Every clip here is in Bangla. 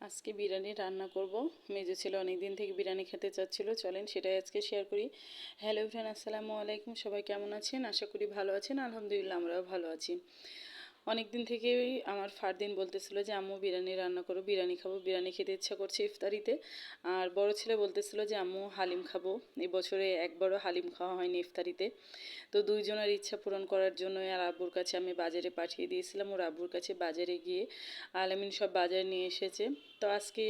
আজকে বিরিয়ানি রান্না করব। মেজে ছিল অনেক দিন থেকে বিরিয়ানি খেতে চাচ্ছিল। চলেন সেটাই আজকে শেয়ার করি। হ্যালো ফ্রেন্ড আসসালামু আলাইকুম। সবাই কেমন আছেন? আশা করি ভালো আছেন। আলহামদুলিল্লাহ, আমরাও ভালো আছি। অনেক দিন থেকেই আমার ফারদিন বলতেছিল যে, আম্মু, বিরিয়ানি রান্না করো, বিরিয়ানি খাব, বিরিয়ানি খেতে ইচ্ছা করছে ইফতারিতে। আর বড় ছেলে বলতেছিল যে, আম্মু, হালিম খাব। এই বছরে একবারও হালিম খাওয়া হয়নি ইফতারিতে। তো দুইজনের ইচ্ছা পূরণ করার জন্য আর আব্বুর কাছে আমি বাজারে পাঠিয়ে দিয়েছিলাম। ওর আব্বুর কাছে বাজারে গিয়ে আলামিন সব বাজার নিয়ে এসেছে। তো আজকে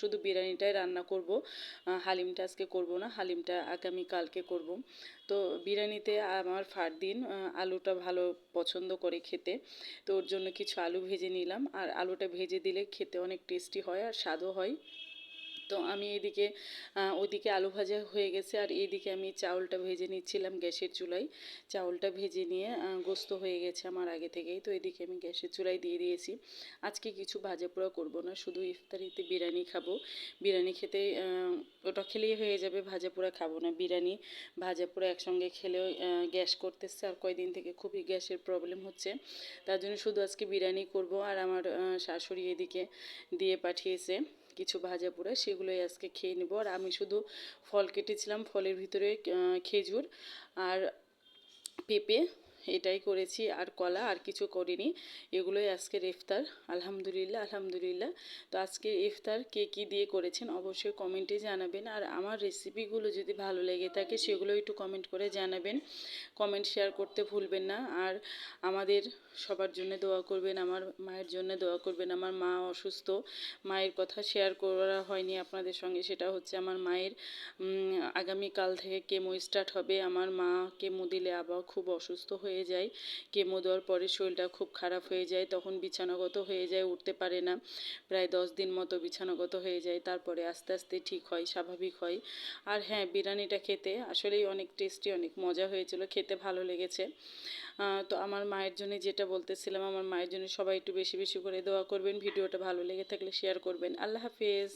শুধু বিরিয়ানিটাই রান্না করব হালিমটা আজকে করব না, হালিমটা আগামী কালকে করব। তো বিরিয়ানিতে আমার ফারদিন আলুটা ভালো পছন্দ করে খেতে, তো ওর জন্য কিছু আলু ভেজে নিলাম। আর আলুটা ভেজে দিলে খেতে অনেক টেস্টি হয় আর স্বাদও হয়। তো আমি এদিকে ওদিকে আলু ভাজা হয়ে গেছে আর এদিকে আমি চাউলটা ভেজে নিচ্ছিলাম গ্যাসের চুলায়। চাউলটা ভেজে নিয়ে গোস্ত হয়ে গেছে আমার আগে থেকেই। তো এদিকে আমি গ্যাসের চুলায় দিয়ে দিয়েছি। আজকে কিছু ভাজা পোড়া করব না, শুধু ইফতারিতে বিরিয়ানি খাব। বিরিয়ানি খেতে ওটা খেলেই হয়ে যাবে, ভাজা পোড়া খাব না। বিরিয়ানি, ভাজা পোড়া একসঙ্গে খেলেও গ্যাস করতেছে আর কয়দিন থেকে খুবই গ্যাসের প্রবলেম হচ্ছে। তার জন্য শুধু আজকে বিরিয়ানি করব আর আমার শাশুড়ি এদিকে দিয়ে পাঠিয়েছে। কিছু ভাজা পোড়া, সেগুলোই আজকে খেয়ে নেব। আর আমি শুধু ফল কেটেছিলাম, ফলের ভিতরে খেজুর আর পেঁপে। এটাই করেছি, আর কলা আর কিছু করিনি। এগুলোই আজকের ইফতার। আলহামদুলিল্লাহ আলহামদুলিল্লাহ। তো আজকের ইফতার কে কী দিয়ে করেছেন অবশ্যই কমেন্টে জানাবেন। আর আমার রেসিপিগুলো যদি ভালো লেগে থাকে, সেগুলো একটু কমেন্ট করে জানাবেন। কমেন্ট শেয়ার করতে ভুলবেন না। আর আমাদের সবার জন্য দোয়া করবেন, আমার মায়ের জন্য দোয়া করবেন। আমার মা অসুস্থ, মায়ের কথা শেয়ার করা হয়নি আপনাদের সঙ্গে। সেটা হচ্ছে আমার মায়ের আগামীকাল থেকে কেমো স্টার্ট হবে। আমার মা কেমো দিলে আবার খুব অসুস্থ হয়ে যায়, কেমো দেওয়ার পরে শরীরটা খুব খারাপ হয়ে যায়, তখন বিছানাগত হয়ে যায়, উঠতে পারে না। প্রায় দশ দিন মতো বিছানাগত হয়ে যায়, তারপরে আস্তে আস্তে ঠিক হয়, স্বাভাবিক হয়। আর হ্যাঁ বিরিয়ানিটা খেতে আসলেই অনেক টেস্টি অনেক মজা হয়েছিল, খেতে ভালো লেগেছে। তো আমার মায়ের জন্য যেটা বলতেছিলাম, আমার মায়ের জন্য সবাই একটু বেশি বেশি করে দোয়া করবেন, ভিডিওটা ভালো লেগে থাকলে শেয়ার করবেন। আল্লাহ হাফিজ।